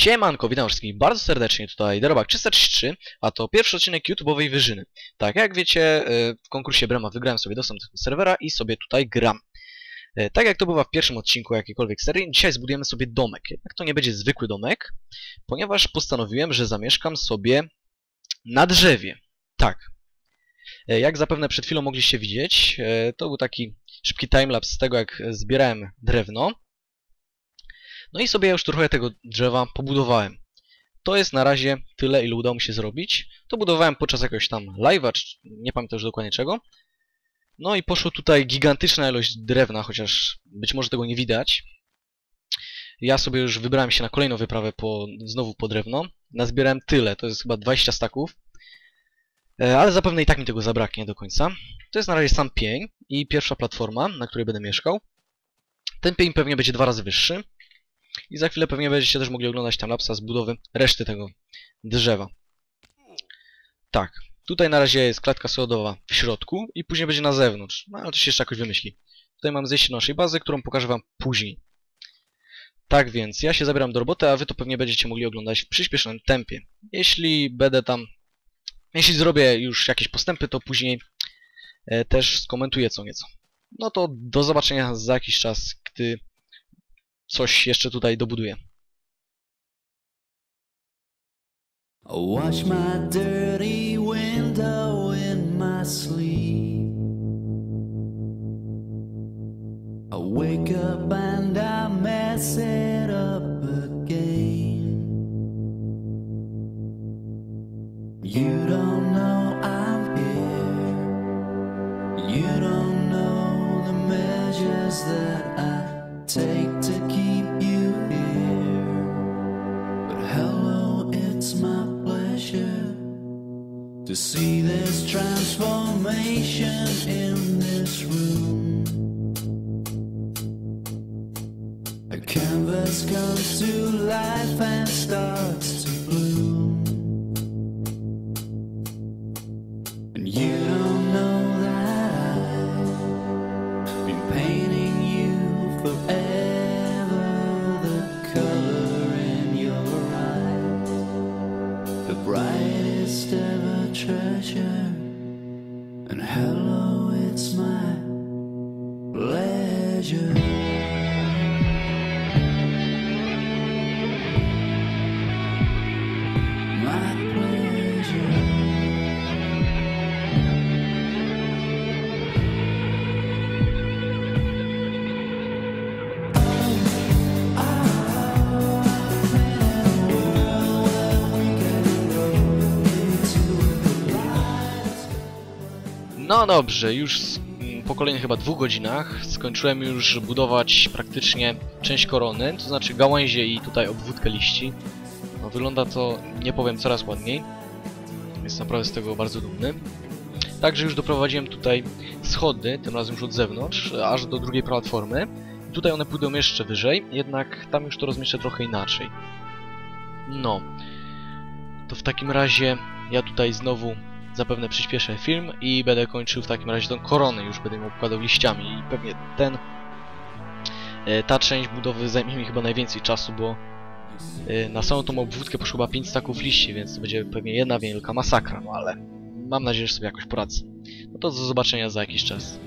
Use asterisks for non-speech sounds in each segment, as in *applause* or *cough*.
Siemanko, witam wszystkich bardzo serdecznie, tutaj Derobak 333, a to pierwszy odcinek YouTube'owej Wyżyny. Tak, jak wiecie, y, w konkursie Brema wygrałem sobie dostęp do tego serwera i sobie tutaj gram. Y, Tak jak to bywa w pierwszym odcinku jakiejkolwiek serii, dzisiaj zbudujemy sobie domek. Jednak to nie będzie zwykły domek, ponieważ postanowiłem, że zamieszkam sobie na drzewie. Tak. Y, Jak zapewne przed chwilą mogliście widzieć, to był taki szybki timelapse z tego, jak zbierałem drewno. No i sobie już trochę tego drzewa pobudowałem. To jest na razie tyle, ile udało mi się zrobić. To budowałem podczas jakiegoś tam live'a, nie pamiętam już dokładnie czego. No i poszło tutaj gigantyczna ilość drewna, chociaż być może tego nie widać. Ja sobie już wybrałem się na kolejną wyprawę po, znowu po drewno. Nazbierałem tyle, to jest chyba 20 staków. E, Ale zapewne i tak mi tego zabraknie do końca. To jest na razie sam pień i pierwsza platforma, na której będę mieszkał. Ten pień pewnie będzie dwa razy wyższy. I za chwilę pewnie będziecie też mogli oglądać tam lapsa z budowy reszty tego drzewa. Tak, tutaj na razie jest klatka schodowa w środku i później będzie na zewnątrz. No ale to się jeszcze jakoś wymyśli. Tutaj mam zejście do naszej bazy, którą pokażę wam później. Tak więc, ja się zabieram do roboty, a wy to pewnie będziecie mogli oglądać w przyspieszonym tempie. Jeśli będę tam... Jeśli zrobię już jakieś postępy, to później e, też skomentuję co nieco. No to do zobaczenia za jakiś czas, gdy coś jeszcze tutaj dobuduję. Watch my dirty window in my sleep. I wake up and I mess it up again. You don't know I'm here. You don't know the measures that I take to see this transformation in this room. A canvas comes to life and starts No dobrze, już mm, po kolejnych chyba dwóch godzinach skończyłem już budować praktycznie część korony, to znaczy gałęzie i tutaj obwódkę liści. No, wygląda to, nie powiem, coraz ładniej. Jestem naprawdę z tego bardzo dumny. Także już doprowadziłem tutaj schody, tym razem już od zewnątrz, aż do drugiej platformy. Tutaj one pójdą jeszcze wyżej, jednak tam już to rozmieszczę trochę inaczej. No. To w takim razie ja tutaj znowu zapewne przyspieszę film i będę kończył w takim razie tą koronę, już będę ją obkładał liściami i pewnie ten e, ta część budowy zajmie mi chyba najwięcej czasu, bo e, na samą tą obwódkę poszło chyba 5 staków liści, więc to będzie pewnie jedna wielka masakra, no ale mam nadzieję, że sobie jakoś poradzę. No to do zobaczenia za jakiś czas.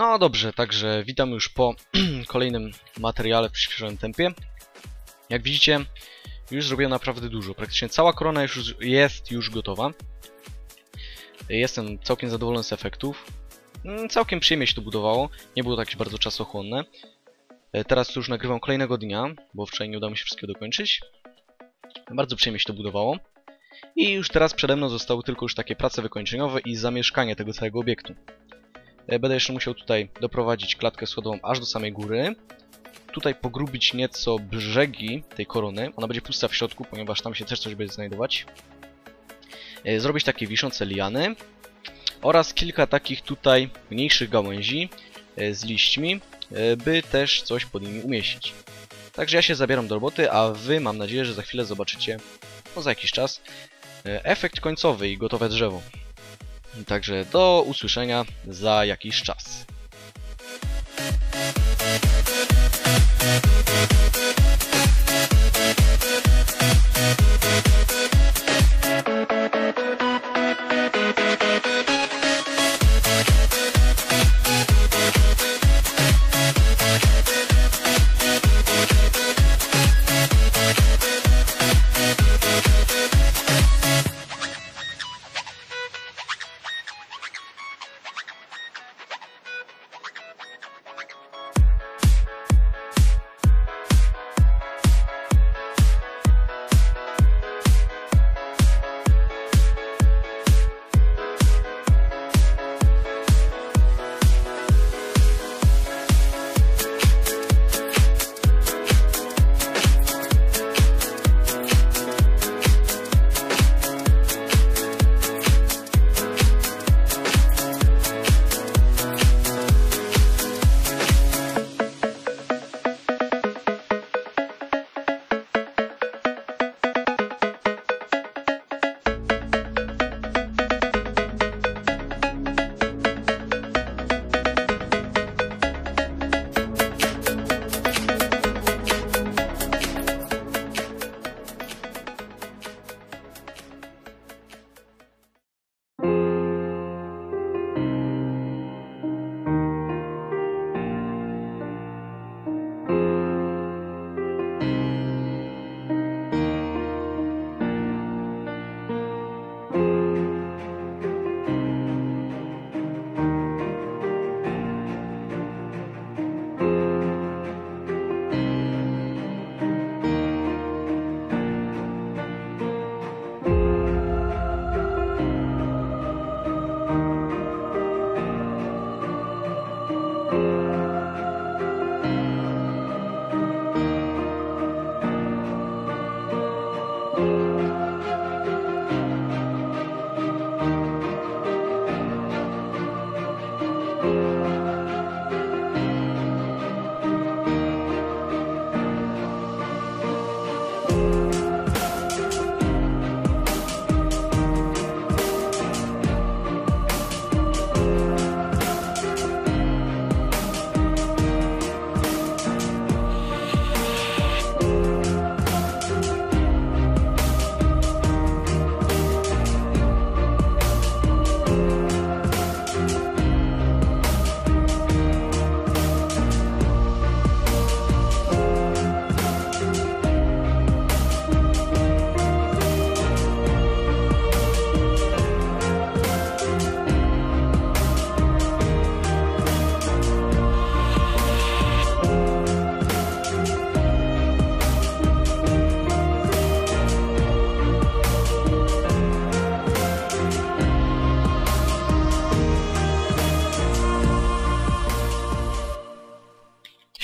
No dobrze, także witam już po *clears throat* kolejnym materiale w przyspieszonym tempie. Jak widzicie, już zrobiłem naprawdę dużo. Praktycznie cała korona już jest już gotowa. Jestem całkiem zadowolony z efektów. Mm, Całkiem przyjemnie się to budowało. Nie było to jakieś bardzo czasochłonne. E, Teraz już nagrywam kolejnego dnia, bo wczoraj nie udało mi się wszystkiego dokończyć. Bardzo przyjemnie się to budowało. I już teraz przede mną zostały tylko już takie prace wykończeniowe i zamieszkanie tego całego obiektu. E, Będę jeszcze musiał tutaj doprowadzić klatkę schodową aż do samej góry. Tutaj pogrubić nieco brzegi tej korony. Ona będzie pusta w środku, ponieważ tam się też coś będzie znajdować. E, Zrobić takie wiszące liany. Oraz kilka takich tutaj mniejszych gałęzi e, z liśćmi, by też coś pod nimi umieścić. Także ja się zabieram do roboty, a wy mam nadzieję, że za chwilę zobaczycie, no za jakiś czas, efekt końcowy i gotowe drzewo. Także do usłyszenia za jakiś czas.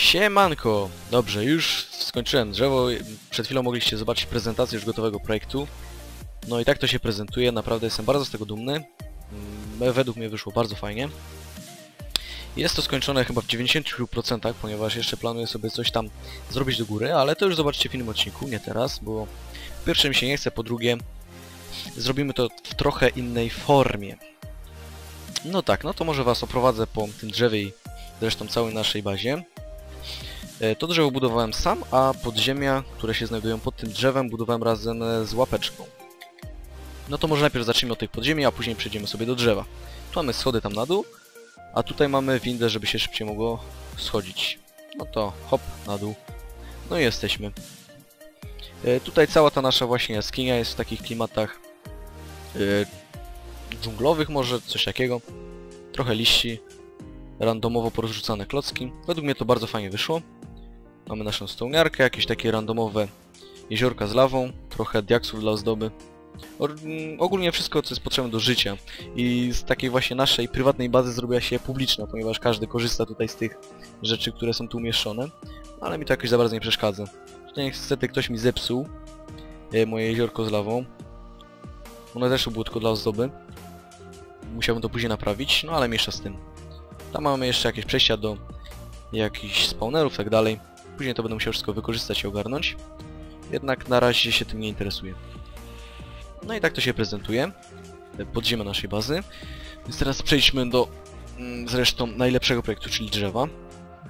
Siemanko! Dobrze, już skończyłem drzewo. Przed chwilą mogliście zobaczyć prezentację już gotowego projektu. No i tak to się prezentuje, naprawdę jestem bardzo z tego dumny. Mm, Według mnie wyszło bardzo fajnie. Jest to skończone chyba w 90%, ponieważ jeszcze planuję sobie coś tam zrobić do góry, ale to już zobaczycie w innym odcinku, nie teraz, bo po pierwsze mi się nie chce, po drugie zrobimy to w trochę innej formie. No tak, no to może was oprowadzę po tym drzewie i zresztą całej naszej bazie. E, To drzewo budowałem sam, a podziemia, które się znajdują pod tym drzewem, budowałem razem e, z łapeczką. No to może najpierw zacznijmy od tych podziemi, a później przejdziemy sobie do drzewa. Tu mamy schody tam na dół, A tutaj mamy windę, żeby się szybciej mogło schodzić. No to hop, na dół. No i jesteśmy. E, tutaj cała ta nasza właśnie jaskinia jest w takich klimatach dżunglowych może, coś takiego. Trochę liści, randomowo porozrzucane klocki. Według mnie to bardzo fajnie wyszło. Mamy naszą stołniarkę, jakieś takie randomowe jeziorka z lawą, trochę diaksów dla ozdoby. O, mm, ogólnie wszystko, co jest potrzebne do życia. I z takiej właśnie naszej prywatnej bazy zrobiła się publiczna, ponieważ każdy korzysta tutaj z tych rzeczy, które są tu umieszczone. Ale mi to jakoś za bardzo nie przeszkadza. Niestety ktoś mi zepsuł e, moje jeziorko z lawą. Ono też było tylko dla ozdoby. Musiałbym to później naprawić, no ale mniejsza z tym. Tam mamy jeszcze jakieś przejścia do jakichś spawnerów tak dalej. Później to będę musiał wszystko wykorzystać i ogarnąć. Jednak na razie się tym nie interesuję. No i tak to się prezentuje. Podziemie naszej bazy. Więc teraz przejdźmy do mm, zresztą najlepszego projektu, czyli drzewa.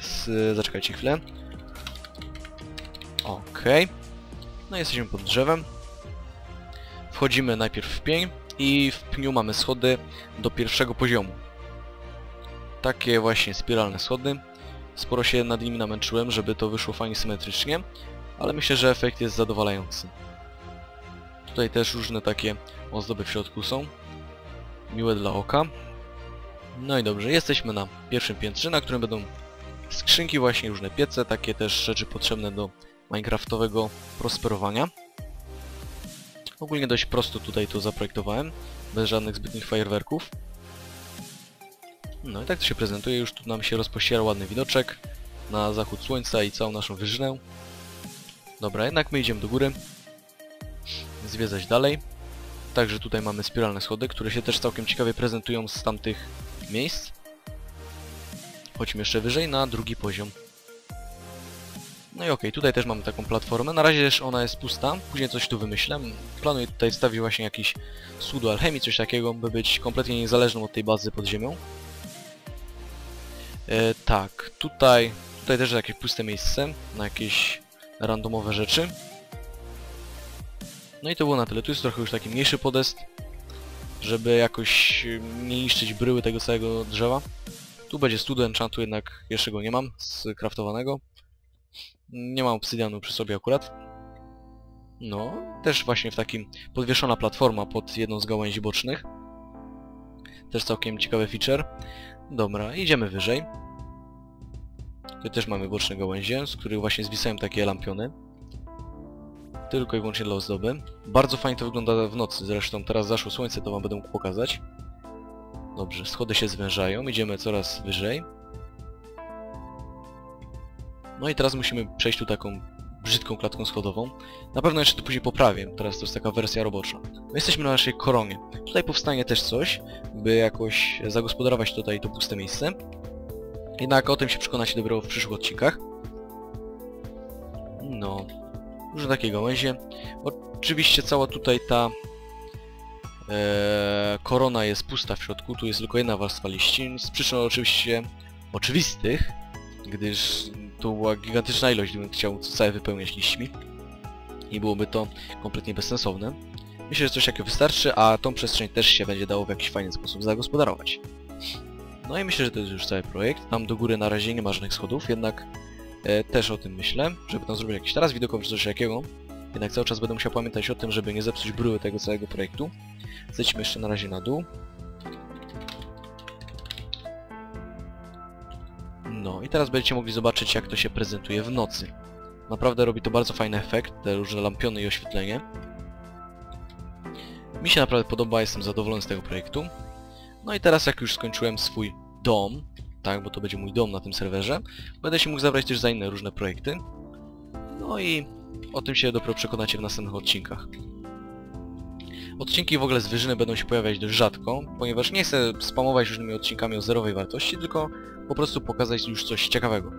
Z, zaczekajcie chwilę. Okej. No jesteśmy pod drzewem. Wchodzimy najpierw w pień i w pniu mamy schody do pierwszego poziomu. Takie właśnie spiralne schody. Sporo się nad nimi namęczyłem, żeby to wyszło fajnie symetrycznie, ale myślę, że efekt jest zadowalający. Tutaj też różne takie ozdoby w środku są. Miłe dla oka. No i dobrze, jesteśmy na pierwszym piętrze, na którym będą skrzynki właśnie, różne piece, takie też rzeczy potrzebne do minecraftowego prosperowania. Ogólnie dość prosto tutaj to zaprojektowałem, bez żadnych zbytnich fajerwerków. No i tak to się prezentuje, już tu nam się rozpościera ładny widoczek na zachód słońca i całą naszą wyżynę. Dobra, jednak my idziemy do góry, zwiedzać dalej. Także tutaj mamy spiralne schody, które się też całkiem ciekawie prezentują z tamtych miejsc. Chodźmy jeszcze wyżej na drugi poziom. No i okej, okay, tutaj też mamy taką platformę. Na razie też ona jest pusta, później coś tu wymyślę. Planuję tutaj wstawić właśnie jakiś sudo alchemii, coś takiego, by być kompletnie niezależną od tej bazy pod ziemią. E, tak, tutaj, tutaj też jakieś puste miejsce na jakieś randomowe rzeczy. No i to było na tyle. Tu jest trochę już taki mniejszy podest, żeby jakoś nie niszczyć bryły tego całego drzewa. Tu będzie studio enchantu, jednak jeszcze go nie mam skraftowanego. Nie mam obsydianu przy sobie akurat. No, też właśnie w takim podwieszona platforma pod jedną z gałęzi bocznych. Też całkiem ciekawy feature. Dobra, idziemy wyżej. Tu też mamy boczne gałęzie, z których właśnie zwisają takie lampiony. Tylko i wyłącznie dla ozdoby. Bardzo fajnie to wygląda w nocy, zresztą teraz zaszło słońce, to wam będę mógł pokazać. Dobrze, schody się zwężają, idziemy coraz wyżej. No i teraz musimy przejść tu taką brzydką klatką schodową. Na pewno jeszcze to później poprawię, teraz to jest taka wersja robocza. No jesteśmy na naszej koronie. Tutaj powstanie też coś, by jakoś zagospodarować tutaj to puste miejsce. Jednak o tym się przekonacie dopiero w przyszłych odcinkach. No, różne takie gałęzie. Oczywiście cała tutaj ta e, korona jest pusta w środku, tu jest tylko jedna warstwa liści, z przyczyn oczywiście oczywistych, gdyż to była gigantyczna ilość, gdybym chciał całe wypełniać liśćmi. I byłoby to kompletnie bezsensowne. Myślę, że coś takiego wystarczy, a tą przestrzeń też się będzie dało w jakiś fajny sposób zagospodarować. No i myślę, że to jest już cały projekt. Tam do góry na razie nie ma żadnych schodów, jednak e, też o tym myślę, żeby tam zrobić jakiś taras widokowy czy coś takiego. Jednak cały czas będę musiał pamiętać o tym, żeby nie zepsuć bryły tego całego projektu. Zejdźmy jeszcze na razie na dół. No i teraz będziecie mogli zobaczyć jak to się prezentuje w nocy. Naprawdę robi to bardzo fajny efekt, te różne lampiony i oświetlenie. Mi się naprawdę podoba, jestem zadowolony z tego projektu. No i teraz jak już skończyłem swój dom, tak, bo to będzie mój dom na tym serwerze, będę się mógł zabrać też za inne różne projekty. No i o tym się dopiero przekonacie w następnych odcinkach. Odcinki w ogóle z wyżyny będą się pojawiać dość rzadko, ponieważ nie chcę spamować różnymi odcinkami o zerowej wartości, tylko po prostu pokazać już coś ciekawego.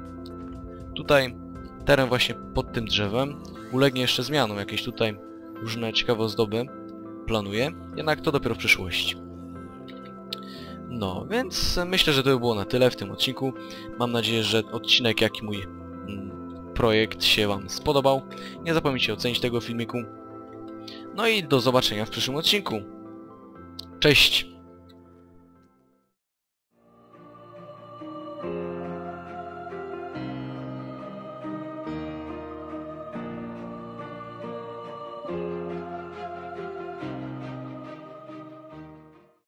Tutaj teren właśnie pod tym drzewem ulegnie jeszcze zmianom, jakieś tutaj różne ciekawe ozdoby planuję, jednak to dopiero w przyszłości. No, więc myślę, że to by było na tyle w tym odcinku. Mam nadzieję, że odcinek, jak i mój mm, projekt się Wam spodobał. Nie zapomnijcie ocenić tego filmiku. No i do zobaczenia w przyszłym odcinku. Cześć!